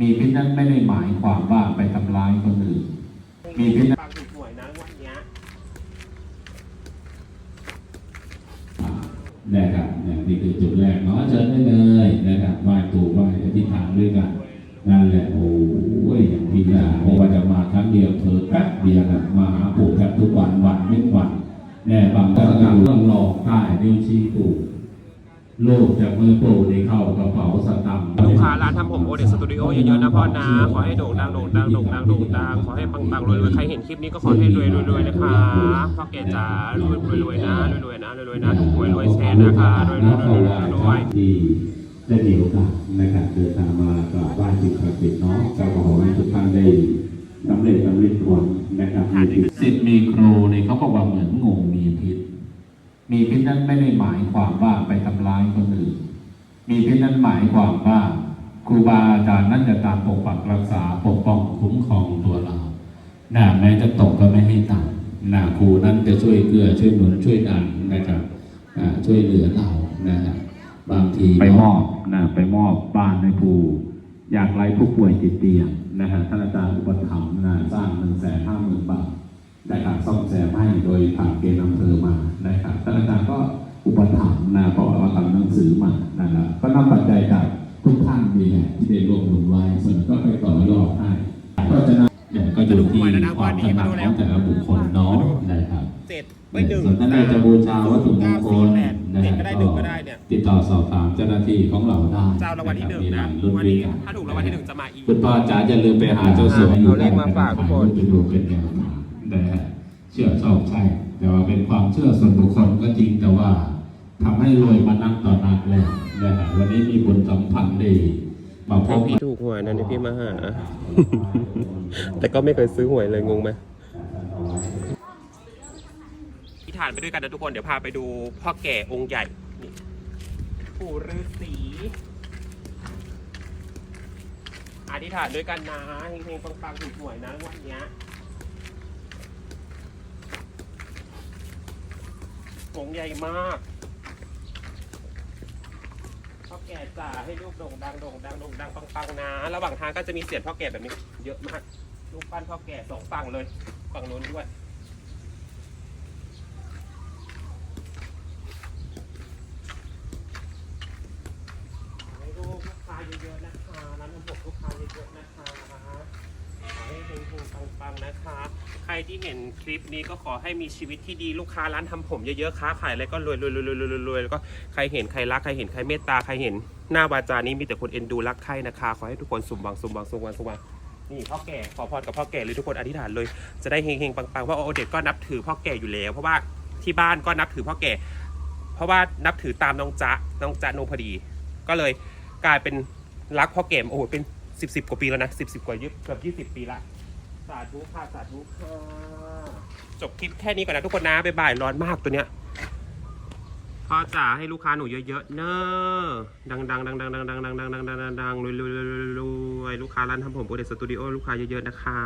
มีพิษนั้นไม่ได้หมายความว่าไปทำร้ายคนอื่น มีพิษนั้นฟังถูกหวยนะวันนี้นะครับเนี่ยนี่คือจุดแรกเนาะเชิญได้เลยนะครับไหว้ปู่ไหว้อธิษฐานด้วยกันนั่นแหละโอ้ยอย่างที่ยาเพราว่าจะมาครั้งเดียวเธอแป๊บเดียวนะมาหาปู่แทบทุกวันวันไม่วันแน่บางก็กำลังต้องรอใต้นิ้วชี้ปู่ ลูกจากมือปู่ในเข้ากระเป๋าสตังค์ลูกค้าร้านทำผมโอเดสตูดิโอเยอะๆนะพ่อนะขอให้โด่งดังโด่งดังโด่งดังโด่งดังขอให้ปังๆรวยๆใครเห็นคลิปนี้ก็ขอให้รวยๆรวยๆนะคะพ่อแก่จ๋ารวยรวยๆนะรวยๆนะรวยๆนะถูกหวยรวยแสนนะคะรวยๆรวยๆรวยที่ได้มีโอกาสนะครับเดินทางมากราบไหว้สิ่งศักดิ์สิทธิ์เนาะก็ขอให้ทุกท่านได้สำเร็จสำเร็จผลนะครับสิทธิ์มีครูเนี่ยเขาบอกว่าเหมือนงูมีพิษ มีพิษนั้นไม่ได้หมายความว่าไปทำราย มีพิษนั้นหมายความว่าครูบาอาจารย์นั่นจะตามปกปักรักษาปกป้องคุ้มครองตัวเราหน้าแม้จะตกก็ไม่ให้ต่ำหน้าครูนั้นจะช่วยเกื้อช่วยหนุนช่วยดันนะครับช่วยเหลือเรานะฮะบางทีไปมอบนะไปมอบบ้านให้ครูอยากไรผู้ป่วยติดเตียงนะฮะท่านอาจารย์อุปถัมภ์นะสร้างหนึ่งแสนห้าหมื่นบาทนะครับซ่อมแซมให้โดยผ่านเกณฑ์ นะครับก็นำปัจจัยจากทุกท่านนี่แหละที่ได้รวมบุญไว้ส่วนก็ไปต่อยอดให้ก็จะนำเนี่ยก็จะดูที่ความถนัดของแต่ละบุคคลเนาะนะครับเจ็ดไม่หนึ่งส่วนท่านใดจะบูชาวัตถุมงคลนะเจ็ดฮะก็ติดต่อสอบถามเจ้าหน้าที่ของเราได้เจ้ารางวัลที่หนึ่งนะรุ่นวันนี้นี้กันถ้าถูกรางวัลที่หนึ่งจะมาอีกคุณพ่อจ๋าจะลืมไปหาเจ้าสัวอยู่เอาเลขมาฝากทุกคนไปดูเป็นแนวทางนะฮะเชื่อชอบใช่แต่ว่าเป็นความเชื่อส่วนบุคคลก็จริงแต่ว่า ทำให้รวยมานั่งต่อนักแล้วนะฮะวันนี้มีบุญสัมพันธ์ดี มาพบพี่ถูกหวยนะนี่พี่มาหา แต่ก็ไม่เคยซื้อหวยเลยงงไหมที่ฐานไปด้วยกันนะทุกคน เดี๋ยวพาไปดูพ่อแก่องค์ใหญ่นี่ปู่ฤาษีอธิษฐานด้วยกันนะเฮงๆปังๆถูกหวยนะงวันเนี้ยองค์ใหญ่มาก พ่อแก่จ่าให้ลูกโด่งดังโด่งดังโด่งดังปังๆนะ ระหว่างทางก็จะมีเสียงพ่อแก่แบบนี้ เยอะมากลูกปั้นพ่อแก่สองฝั่งเลยฝั่งนู้นด้วยให้ลูกลูกค้าเยอะๆนะคะร้านน้ำผมลูกค้าเยอะๆนะคะ ขอให้เฮงๆปังๆนะคะ ใครที่เห็นคลิปนี้ก็ขอให้มีชีวิตที่ดีลูกค้าร้านทำผมเยอะๆค้าขายอะไรก็รวยๆๆๆๆๆแล้วก็ใครเห็นใครรักใครเห็นใครเมตตาใครเห็นหน้าวาจานี้มีแต่คนเอ็นดูรักใครนะคะ ขอให้ทุกคนสมหวังสมหวังสมหวังสมหวังนี่พ่อแก่ขอพรกับพ่อแก่เลยทุกคนอธิษฐานเลยจะได้เฮงๆปังๆเพราะว่าโอเด็กก็นับถือพ่อแก่อยู่แล้ว เพราะว่าที่บ้านก็นับถือพ่อแก่ เพราะว่านับถือตามน้องจ๊ะน้องจ๊ะนงพอดี ก็เลยกลายเป็นรักพ่อแก่โอ้โหเป็น สิบสิบกว่าปีแล้วนะสิบสิบกว่ายี่เกือบยี่สิบปีละ สาธุค่ะสาธุค่ะจบคลิปแค่นี้ก่อนนะทุกคนนะบ๊ายบายร้อนมากตัวเนี้ยพ่อจ๋าให้ลูกค้าหนูเยอะๆเนอะดังๆดังๆดังๆดังๆดังๆดังๆดังๆดังๆดังๆรวยๆรวยๆรวยๆลูกค้าร้านทำผมโอเดสตูดิโอลูกค้าเยอะๆนะคะ